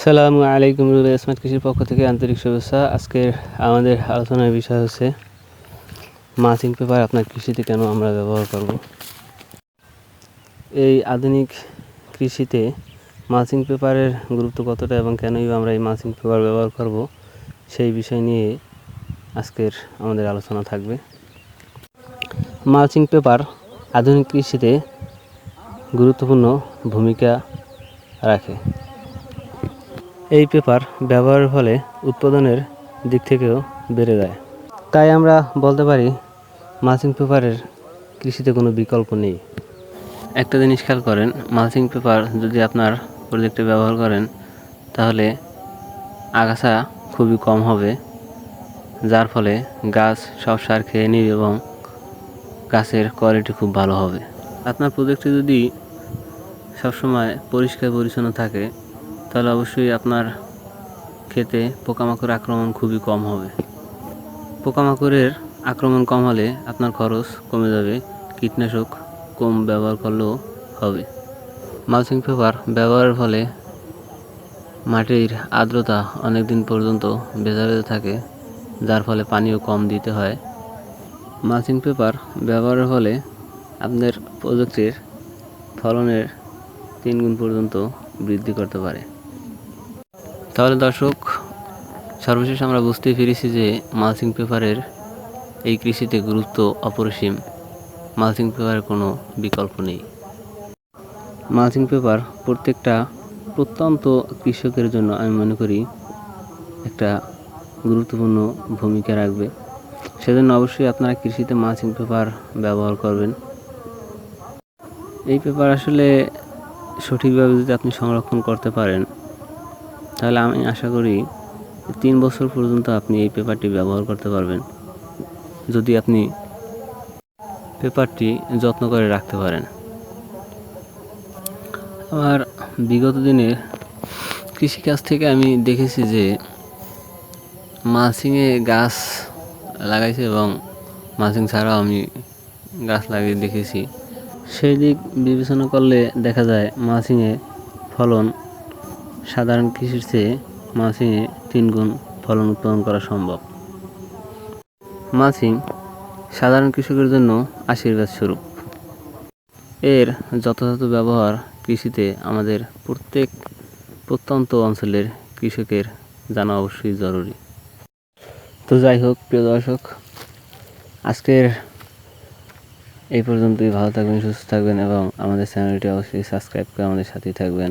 আসসালামু আলাইকুম স্মার্ট কৃষির পক্ষ থেকে আন্তরিক শুভেচ্ছা। আজকের আমাদের আলোচনার বিষয় হচ্ছে মাচিং পেপার আপনার কৃষিতে কেন আমরা ব্যবহার করব? এই আধুনিক কৃষিতে মালচিং পেপারের গুরুত্ব কতটা এবং কেনই আমরা এই মালচিং পেপার ব্যবহার করব, সেই বিষয় নিয়ে আজকের আমাদের আলোচনা থাকবে। মালচিং পেপার আধুনিক কৃষিতে গুরুত্বপূর্ণ ভূমিকা রাখে। এই পেপার ব্যবহারের ফলে উৎপাদনের দিক থেকেও বেড়ে যায়। তাই আমরা বলতে পারি, মালচিং পেপারের কৃষিতে কোনো বিকল্প নেই। একটা জিনিস খেয়াল করেন, মালচিং পেপার যদি আপনার প্রজেক্টে ব্যবহার করেন, তাহলে আগাছা খুবই কম হবে, যার ফলে গাছ সব সার খেয়ে নিবে এবং গাছের কোয়ালিটি খুব ভালো হবে। আপনার প্রজেক্টে যদি সবসময় পরিষ্কার পরিচ্ছন্ন থাকে তাহলে অবশ্যই আপনার ক্ষেতে পোকামাকড় আক্রমণ খুবই কম হবে। পোকামাকড়ের আক্রমণ কম হলে আপনার খরচ কমে যাবে, কীটনাশক কম ব্যবহার করলেও হবে। মালচিং পেপার ব্যবহারের ফলে মাটির আর্দ্রতা অনেক দিন পর্যন্ত ভেজা ভেজা থাকে, যার ফলে পানিও কম দিতে হয়। মালচিং পেপার ব্যবহারের ফলে আপনার প্রযুক্তির ফলনের তিন গুণ পর্যন্ত বৃদ্ধি করতে পারে। তাহলে দর্শক, সর্বশেষ আমরা বুঝতেই পেরেছি যে মালচিং পেপারের এই কৃষিতে গুরুত্ব অপরিসীম। মালচিং পেপারের কোনো বিকল্প নেই। মালচিং পেপার প্রত্যেকটা প্রত্যন্ত কৃষকের জন্য আমি মনে করি একটা গুরুত্বপূর্ণ ভূমিকা রাখবে। সেজন্য অবশ্যই আপনারা কৃষিতে মালচিং পেপার ব্যবহার করবেন। এই পেপার আসলে সঠিকভাবে যদি আপনি সংরক্ষণ করতে পারেন তাহলে আমি আশা করি তিন বছর পর্যন্ত আপনি এই পেপারটি ব্যবহার করতে পারবেন। যদি আপনি পেপারটি যত্ন করে রাখতে পারেন। আমার বিগত দিনে কৃষিকাজ থেকে আমি দেখেছি যে মালচিংয়ে গাছ লাগাইছে এবং মালচিং ছাড়াও আমি গাছ লাগিয়ে দেখেছি। সেই দিক বিবেচনা করলে দেখা যায় মালচিংয়ে ফলন সাধারণ কৃষির চেয়ে মালচিংয়ে তিন গুণ ফলন উৎপাদন করা সম্ভব। মালচিং সাধারণ কৃষকের জন্য আশীর্বাদ স্বরূপ। এর যথাযথ ব্যবহার কৃষিতে আমাদের প্রত্যেক প্রত্যন্ত অঞ্চলের কৃষকের জানা অবশ্যই জরুরি। তো যাই হোক, প্রিয় দর্শক, আজকের এই পর্যন্তই। ভালো থাকবেন, সুস্থ থাকবেন এবং আমাদের চ্যানেলটি অবশ্যই সাবস্ক্রাইব করে আমাদের সাথেই থাকবেন।